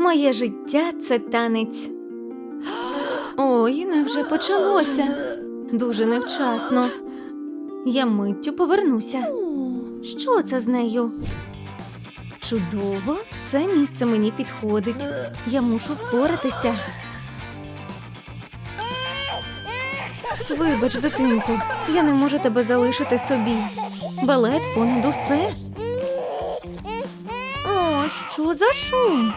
Моє життя це танець. Ой, невже почалося? Дуже невчасно. Я миттю повернуся. Що це з нею? Чудово, це місце мені підходить. Я мушу впоратися. Вибач, дитинку, я не можу тебе залишити собі. Балет понад усе. О, що за шум?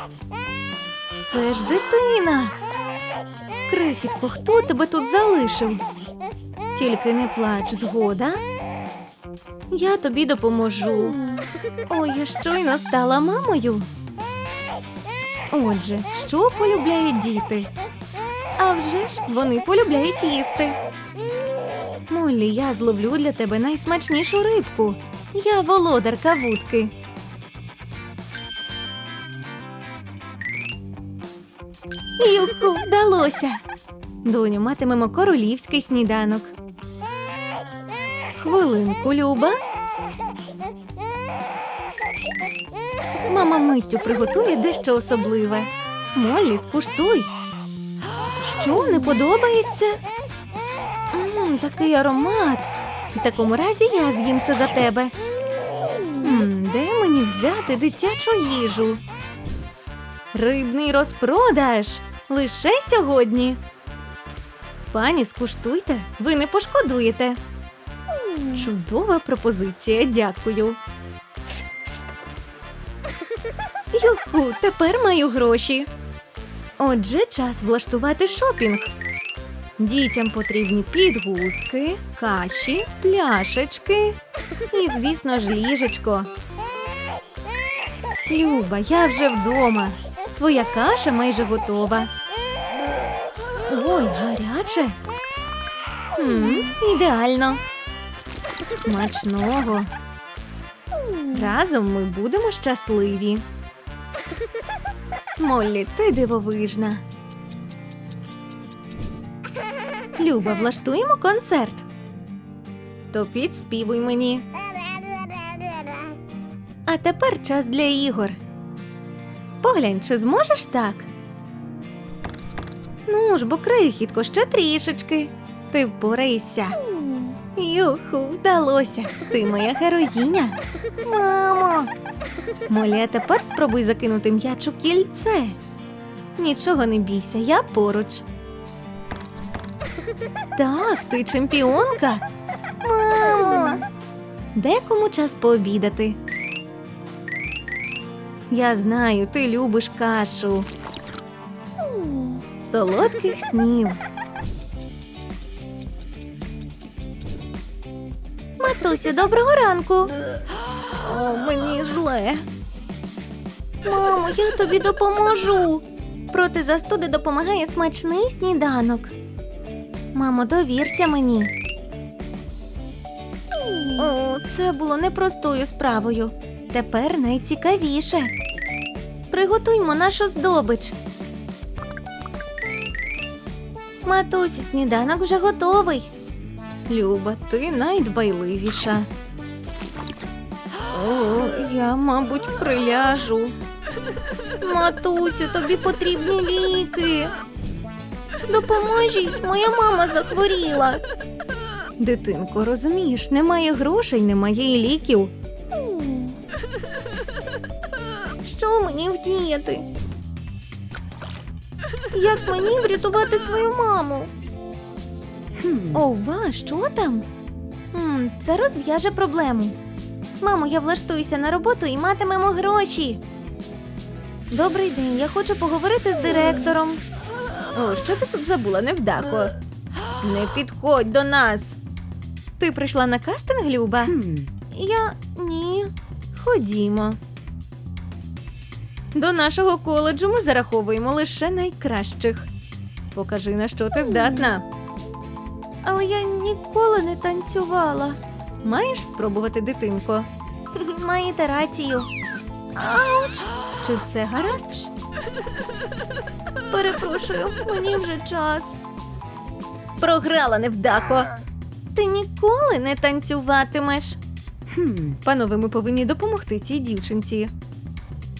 Це ж дитина. Крихітко, хто тебе тут залишив? Тільки не плач, згода. Я тобі допоможу. Ой, я щойно стала мамою. Отже, що полюбляють діти? А вже ж вони полюбляють їсти. Моллі, я зловлю для тебе найсмачнішу рибку. Я володарка вудки. Юху, вдалося. Доню, матимемо королівський сніданок. Хвилинку, Люба. Мама миттю приготує дещо особливе. Моллі, скуштуй. Що не подобається? Мм, такий аромат. В такому разі я з'їм це за тебе. М, де мені взяти дитячу їжу? Рибний розпродаж лише сьогодні. Пані, скуштуйте, ви не пошкодуєте. Чудова пропозиція, дякую. Юху, тепер маю гроші. Отже, час влаштувати шопінг. Дітям потрібні підгузки, каші, пляшечки і, звісно ж, ліжечко. Люба, я вже вдома. Твоя каша майже готова. Ой, гаряче. М, ідеально. Смачного. Разом ми будемо щасливі. Моллі, ти дивовижна. Люба, влаштуємо концерт. То підспівуй мені. А тепер час для ігор. Поглянь, чи зможеш так? Ну ж, бо крихітко, ще трішечки. Ти впораєшся. Юху, вдалося. Ти моя героїня. Мамо. Молі, а тепер спробуй закинути м'яч у кільце. Нічого не бійся, я поруч. Так, ти чемпіонка. Мамо. Декому час пообідати. Я знаю, ти любиш кашу. Солодких снів. Матусю, доброго ранку. О, мені зле. Мамо, я тобі допоможу. Проти застуди допомагає смачний сніданок. Мамо, довірся мені. О, це було непростою справою. Тепер найцікавіше. Приготуймо нашу здобич. Матусі, сніданок вже готовий. Люба, ти найдбайливіша. О, я, мабуть, приляжу. Матусю, тобі потрібні ліки. Допоможіть, моя мама захворіла. Дитинко, розумієш, немає грошей, немає і ліків. Мені вдіяти? Як мені врятувати свою маму? Ова, що там? Це розв'яже проблему. Мамо, я влаштуюся на роботу і матимемо гроші. Добрий день, я хочу поговорити з директором. О, що ти тут забула, невдахо? Не підходь до нас. Ти прийшла на кастинг, Люба? Я ні. Ходімо. До нашого коледжу ми зараховуємо лише найкращих. Покажи, на що ти здатна. Але я ніколи не танцювала. Маєш спробувати, дитинко? Маєте рацію. Ауч! Чи все гаразд? Перепрошую, мені вже час. Програла невдахо. Ти ніколи не танцюватимеш. Панове, ми повинні допомогти цій дівчинці.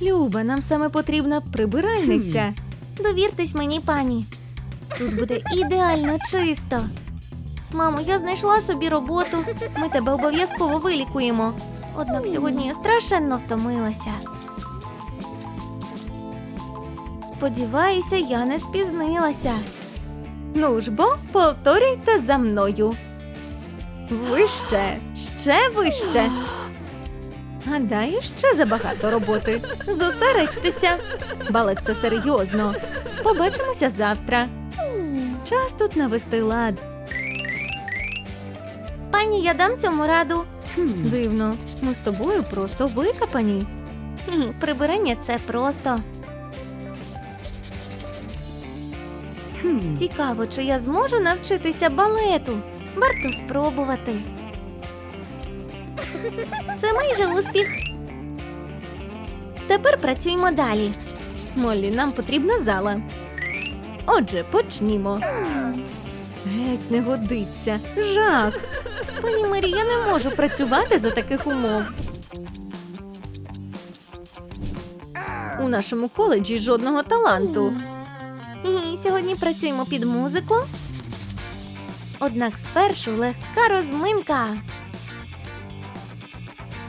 Люба, нам саме потрібна прибиральниця. Довіртесь мені, пані. Тут буде ідеально чисто. Мамо, я знайшла собі роботу. Ми тебе обов'язково вилікуємо. Однак сьогодні я страшенно втомилася. Сподіваюся, я не спізнилася. Ну ж бо, повторюйте за мною. Вище, ще вище. Гадаю, ще забагато роботи. Зосередьтеся. Балет це серйозно. Побачимося завтра. Час тут навести лад. Пані, я дам цьому раду. Дивно, ми з тобою просто викопані. Прибирання це просто. Цікаво, чи я зможу навчитися балету. Варто спробувати. Це майже успіх. Тепер працюємо далі. Моллі, нам потрібна зала. Отже, почнімо. Геть не годиться. Жах. Пані Мері, я не можу працювати за таких умов. У нашому коледжі жодного таланту. І сьогодні працюємо під музику. Однак спершу легка розминка.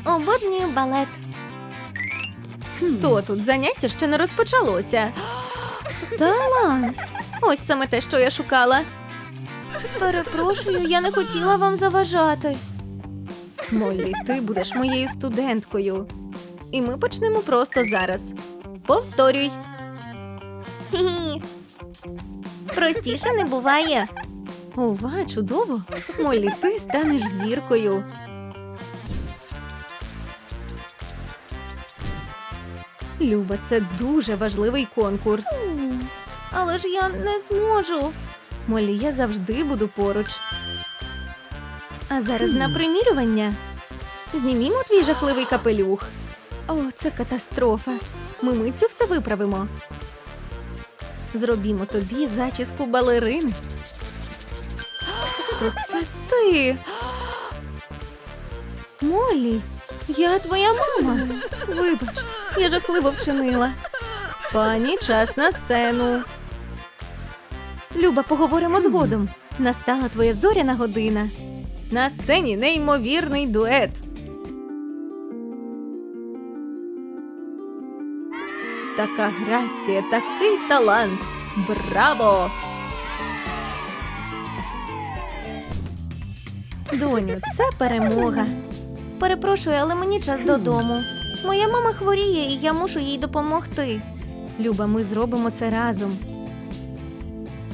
Обожнюю балет. То тут заняття ще не розпочалося. Талант. Ось саме те, що я шукала. Перепрошую, я не хотіла вам заважати. Моллі, ти будеш моєю студенткою. І ми почнемо просто зараз. Повторюй. Простіше не буває. Ова, чудово. Моллі, ти станеш зіркою. Люба, це дуже важливий конкурс. Але ж я не зможу. Молі, я завжди буду поруч. А зараз на примірювання. Знімімо твій жахливий капелюх. О, це катастрофа. Ми миттю все виправимо. Зробімо тобі зачіску балерини. То це ти. Молі, я твоя мама. Вибач, я жахливо вчинила. Пані, час на сцену. Люба, поговоримо згодом. Настала твоя зоряна година. На сцені неймовірний дует. Така грація, такий талант. Браво! Доню, це перемога. Перепрошую, але мені час додому. Моя мама хворіє, і я мушу їй допомогти. Люба, ми зробимо це разом.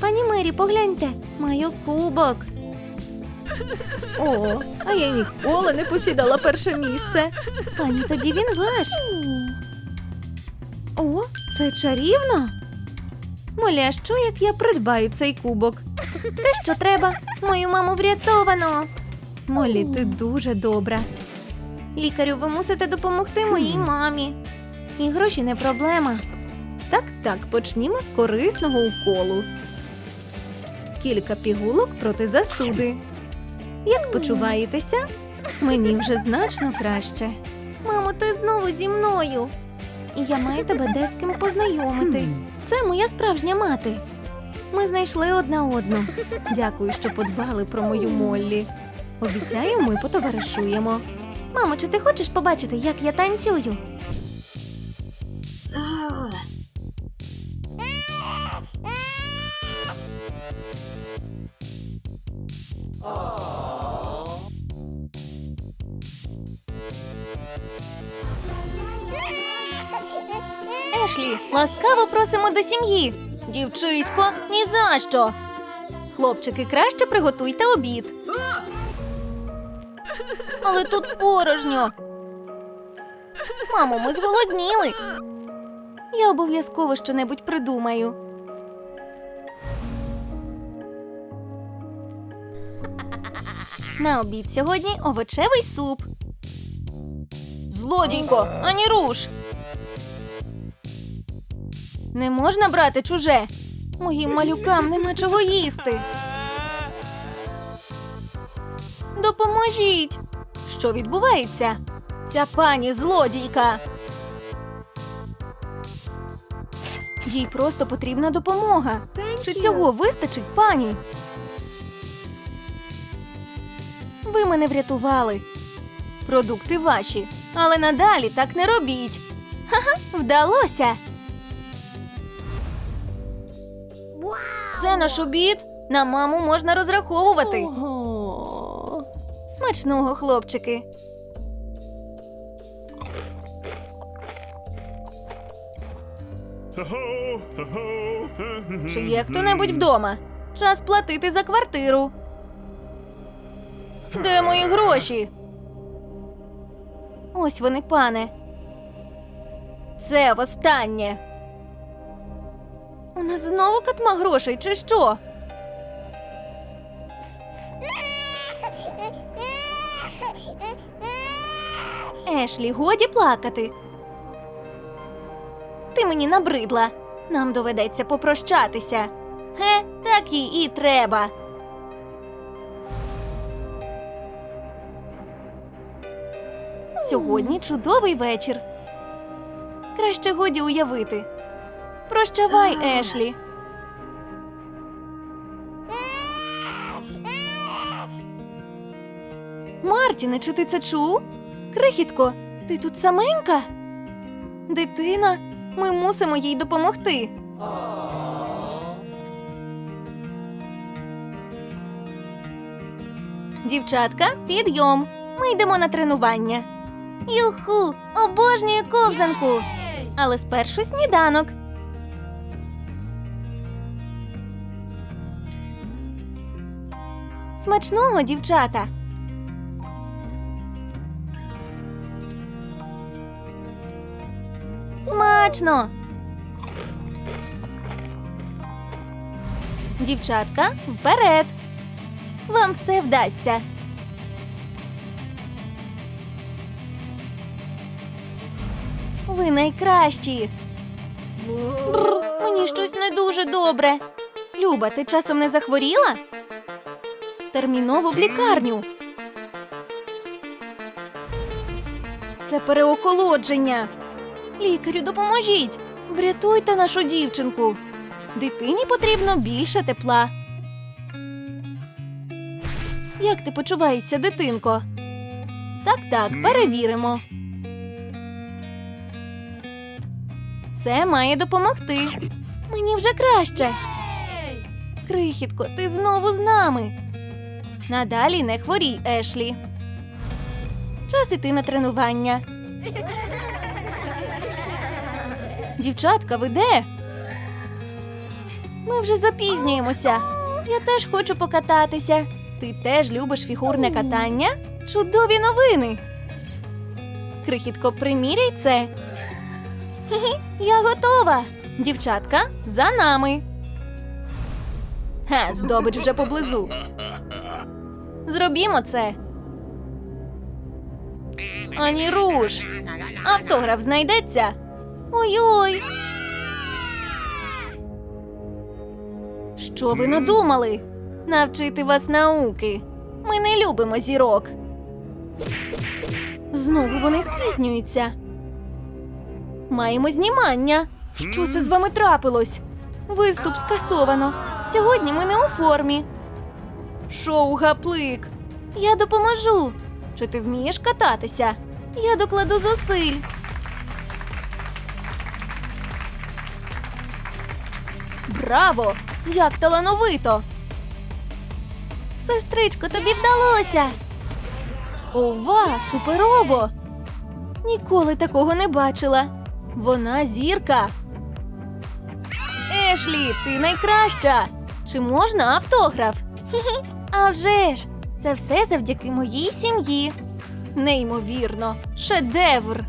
Пані Мері, погляньте, маю кубок. О, а я ніколи не посідала перше місце. Пані, тоді він ваш. О, це чарівно. Молі, а що як я придбаю цей кубок? Те, що треба, мою маму врятовано. Молі, ти дуже добра. Лікарю, ви мусите допомогти моїй мамі. І гроші не проблема. Так, так, почнімо з корисного уколу. Кілька пігулок проти застуди. Як почуваєтеся? Мені вже значно краще. Мамо, ти знову зі мною. І я маю тебе де з ким познайомити. Це моя справжня мати. Ми знайшли одна одну. Дякую, що подбали про мою Моллі. Обіцяю, ми потоваришуємо. Мамо, чи ти хочеш побачити, як я танцюю? Ешлі, ласкаво просимо до сім'ї. Дівчисько, ні за що. Хлопчики, краще приготуйте обід. Але тут порожньо. Мамо, ми зголодніли. Я обов'язково щонебудь придумаю. На обід сьогодні овочевий суп. Злодійко, ані руш. Не можна брати чуже. Моїм малюкам нема чого їсти. Допоможіть. Що відбувається? Ця пані злодійка. Їй просто потрібна допомога. Чи цього вистачить, пані? Ви мене врятували. Продукти ваші, але надалі так не робіть. Ха-ха, вдалося. Це наш обід. На маму можна розраховувати. Смачного, хлопчики. Чи є хто-небудь вдома? Час платити за квартиру. Де мої гроші? Ось вони, пане. Це востаннє. У нас знову катма грошей, чи що? Ешлі, годі плакати. Ти мені набридла. Нам доведеться попрощатися. Ге, так їй і треба. Сьогодні чудовий вечір. Краще годі уявити. Прощавай, Ешлі. Мартіне, чи ти це чув? Крихітко, ти тут саменька? Дитина, ми мусимо їй допомогти. Дівчатка, підйом. Ми йдемо на тренування. Юху, обожнюю ковзанку. Але спершу сніданок. Смачного, дівчата. Смачно. Дівчатка, вперед. Вам все вдасться. Ви найкращі. Бррр, мені щось не дуже добре. Люба, ти часом не захворіла? Терміново в лікарню. Це переохолодження. Лікарю, допоможіть. Врятуйте нашу дівчинку. Дитині потрібно більше тепла. Як ти почуваєшся, дитинко? Так, так, перевіримо. Це має допомогти. Мені вже краще. Крихітко, ти знову з нами. Надалі не хворій, Ешлі. Час іти на тренування. Дівчатка, ви де? Ми вже запізнюємося. Я теж хочу покататися. Ти теж любиш фігурне катання? Чудові новини. Крихітко, приміряй це. Я готова. Дівчатка, за нами. Ге, здобич вже поблизу. Зробімо це. Ані руш. Автограф знайдеться. Ой-ой. Що ви надумали? Навчити вас науки. Ми не любимо зірок. Знову вони спізнюються. Маємо знімання. Що це з вами трапилось? Виступ скасовано. Сьогодні ми не у формі. Шоу гаплик. Я допоможу. Чи ти вмієш кататися? Я докладу зусиль. Браво! Як талановито! Сестричко, тобі вдалося. Ова, суперово! Ніколи такого не бачила. Вона зірка. Ешлі, ти найкраща. Чи можна автограф? Хі-хі. А вже ж, це все завдяки моїй сім'ї. Неймовірно, шедевр.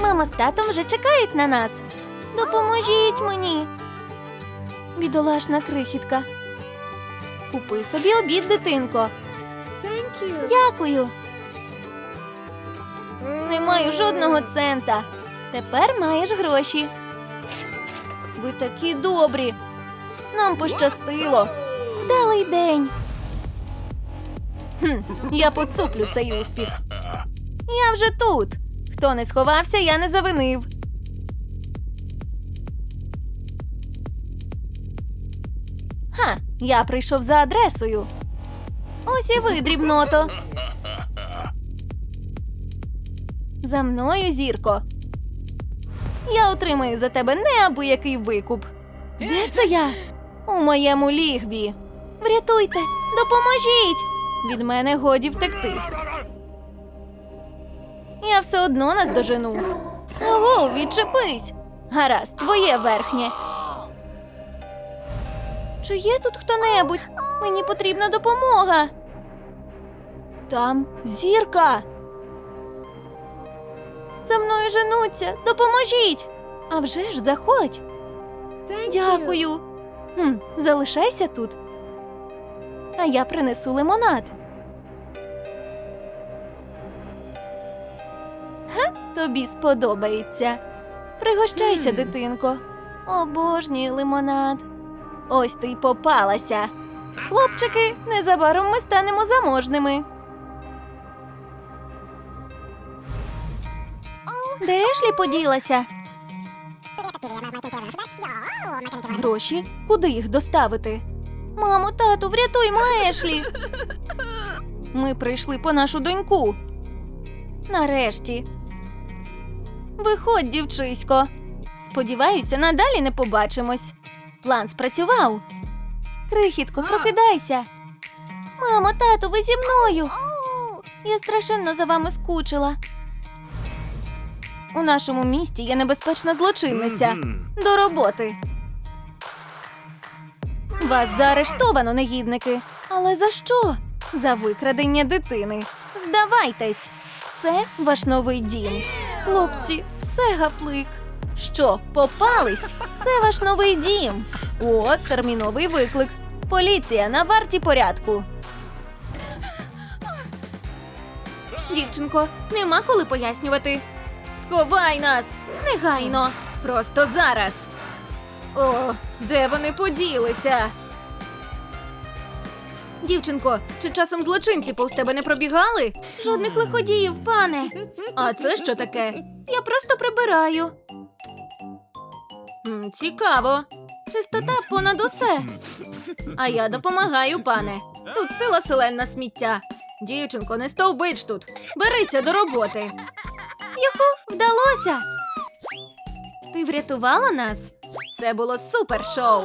Мама з татом вже чекають на нас. Допоможіть мені. Бідолашна крихітка. Купи собі обід, дитинко. Дякую. Не маю жодного цента. Тепер маєш гроші. Ви такі добрі. Нам пощастило. Вдалий день. Хм, я поцуплю цей успіх. Я вже тут. Хто не сховався, я не завинив. Ха, я прийшов за адресою. Ось і ви, дрібното. За мною, зірко. Я отримаю за тебе неабиякий викуп. Де це я? У моєму лігві. Врятуйте, допоможіть! Від мене годі втекти. Я все одно нас дожену. Ого, відчепись. Гаразд, твоє верхнє. Чи є тут хто-небудь? Мені потрібна допомога. Там зірка. За мною женуться. Допоможіть. А вже ж заходь. Дякую. Хм, залишайся тут. А я принесу лимонад. Тобі сподобається. Пригощайся, дитинко. Обожнюю лимонад. Ось ти й попалася. Хлопчики, незабаром ми станемо заможними. Де Ешлі поділася? Гроші? Куди їх доставити? Мамо, тату, врятуймо Ешлі. Ми прийшли по нашу доньку. Нарешті. Виходь, дівчисько. Сподіваюся, надалі не побачимось. План спрацював. Крихітко, прокидайся. Мамо, тату, ви зі мною. Я страшенно за вами скучила. У нашому місті є небезпечна злочинниця. До роботи. Вас заарештовано, негідники. Але за що? За викрадення дитини. Здавайтесь, це ваш новий дім. Хлопці, все гаплик. Що, попались? Це ваш новий дім. О, терміновий виклик. Поліція на варті порядку. Дівчинко, нема коли пояснювати. Сховай нас! Негайно! Просто зараз. О, де вони поділися? Дівчинко, чи часом злочинці повз тебе не пробігали? Жодних лиходіїв, пане. А це що таке? Я просто прибираю. М, Цікаво. Чистота понад усе. А я допомагаю, пане. Тут сила селена сміття. Дівчинко, не стовбич тут. Берися до роботи. Юху, вдалося. Ти врятувала нас? Це було супер шоу.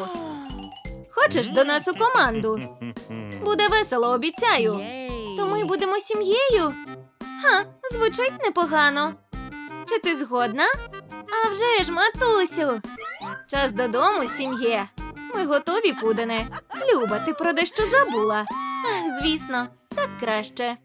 Хочеш до нас у команду? Буде весело, обіцяю. То ми будемо сім'єю? Ха, звучить непогано. Чи ти згодна? А вже ж, матусю. Час додому, сім'є. Ми готові, пудене. Люба, ти про дещо забула. Ах, звісно, так краще.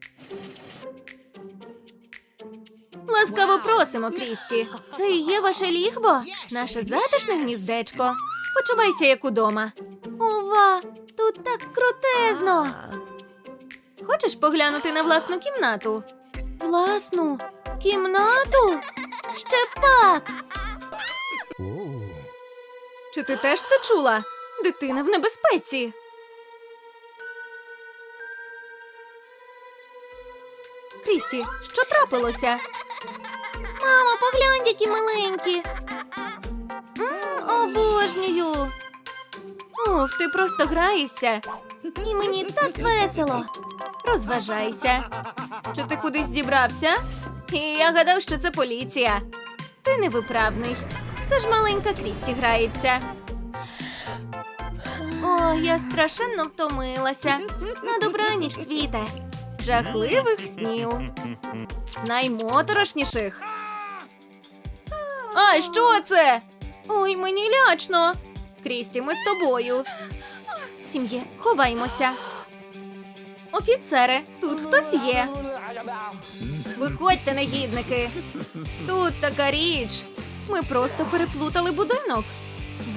Ласкаво просимо, Крісті. Це і є ваше лігво, наше затишне гніздечко. Почувайся як удома. Ова, тут так крутезно. Хочеш поглянути на власну кімнату? Власну кімнату? Ще пак. Чи ти теж це чула? Дитина в небезпеці. Крісті, що трапилося? Мамо, поглянь, які маленькі. М, обожнюю. Уф, ти просто граєшся. І мені так весело. Розважайся. Чи ти кудись зібрався? І я гадав, що це поліція. Ти невиправний. Це ж маленька Крісті грається. О, я страшенно втомилася. На добраніч, світе. Жахливих снів. Наймоторошніших. А що це? Ой, мені лячно. Крісті, ми з тобою. Сім'є, ховаймося. Офіцере, тут хтось є. Виходьте, негідники. Тут така річ. Ми просто переплутали будинок.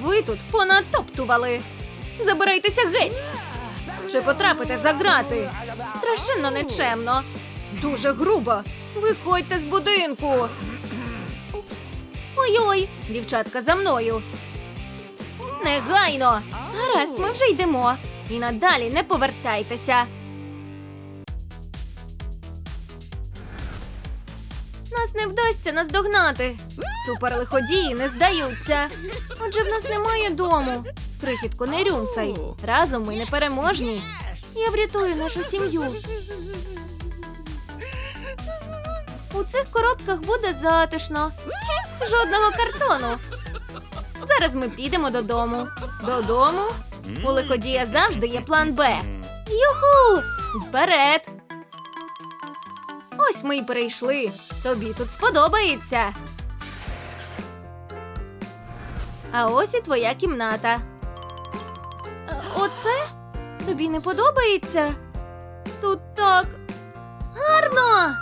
Ви тут понатоптували. Забирайтеся геть. Чи потрапите за грати? Страшенно нечемно. Дуже грубо. Виходьте з будинку. Ой-ой, дівчатка за мною. Негайно! Гаразд, ми вже йдемо. І надалі не повертайтеся. Нас не вдасться наздогнати. Суперлиходії не здаються. Отже, в нас немає дому. Крихітко, не рюмсай. Разом ми непереможні. Я врятую нашу сім'ю. У цих коробках буде затишно. Жодного картону. Зараз ми підемо додому. Додому? У лиходія завжди є план Б. Юху! Вперед! Ось ми й прийшли. Тобі тут сподобається. А ось і твоя кімната. Е, Оце? Тобі не подобається? Тут так гарно.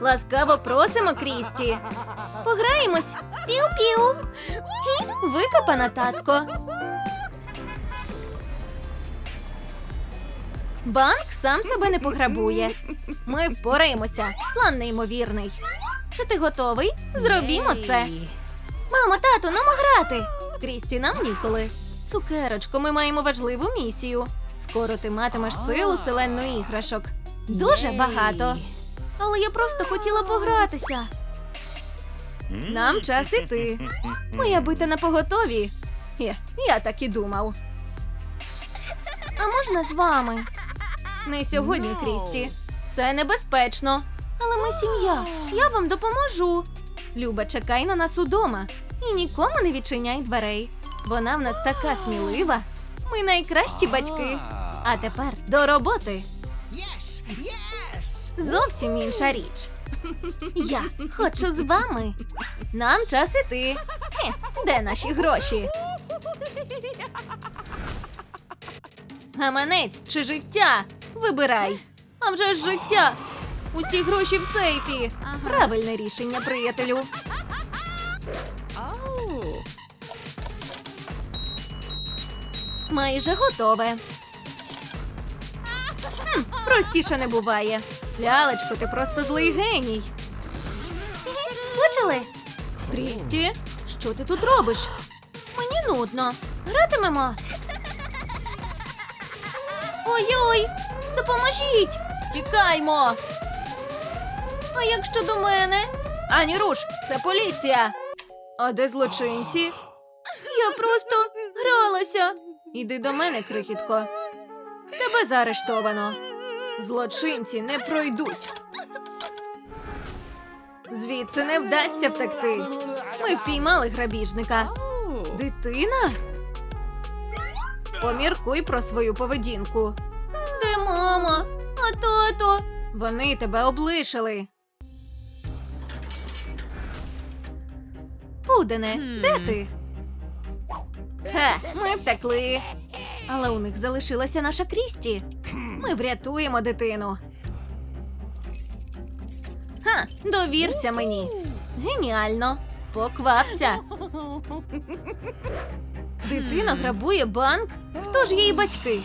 Ласкаво просимо, Крісті. Пограємось. Піу-піу. Викопана, татко. Банк сам себе не пограбує. Ми впораємося. План неймовірний. Чи ти готовий? Зробімо це. Мамо, тату, нам грати. Крісті, нам ніколи. Цукерочко, ми маємо важливу місію. Скоро ти матимеш силу селенну іграшок. Дуже багато. Але я просто хотіла погратися. Нам час іти. Моя бита на поготові. Є, я так і думав. А можна з вами? Не сьогодні, Крісті. Це небезпечно. Але ми сім'я. Я вам допоможу. Люба, чекай на нас удома. І нікому не відчиняй дверей. Вона в нас така смілива. Ми найкращі батьки. А тепер до роботи. Yes! Yes! Зовсім інша річ. Я хочу з вами. Нам час іти. Хе, де наші гроші? Гаманець чи життя? Вибирай. А вже ж життя. Усі гроші в сейфі. Правильне рішення, приятелю. Майже готове. Хм, простіше не буває. Лялечко, ти просто злий геній. Скучили? Крісті, що ти тут робиш? Мені нудно. Гратимемо. Ой-ой, допоможіть! Тікаймо! А як щодо мене? Ані руш, це поліція. А де злочинці? Я просто гралася. Іди до мене, крихітко. Тебе заарештовано. Злочинці не пройдуть. Звідси не вдасться втекти. Ми впіймали грабіжника. Дитина? Поміркуй про свою поведінку. Де мама? А тато? Вони тебе облишили. Пудене, де ти? Хе, ми втекли. Але у них залишилася наша Крісті. Ми врятуємо дитину. Ха, довірся мені. Геніально. Поквапся. Дитина грабує банк. Хто ж її батьки?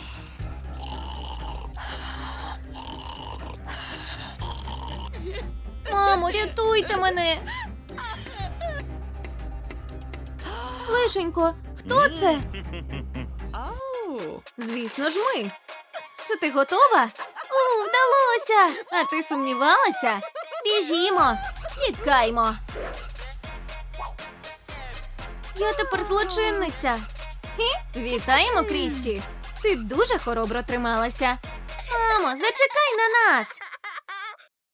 Мамо, рятуйте мене. Лишенько, хто це? Звісно ж, ми. Чи ти готова? У, вдалося! А ти сумнівалася? Біжімо, тікаймо. Я тепер злочинниця. Хі, вітаємо, Крісті. Ти дуже хоробро трималася. Мамо, зачекай на нас.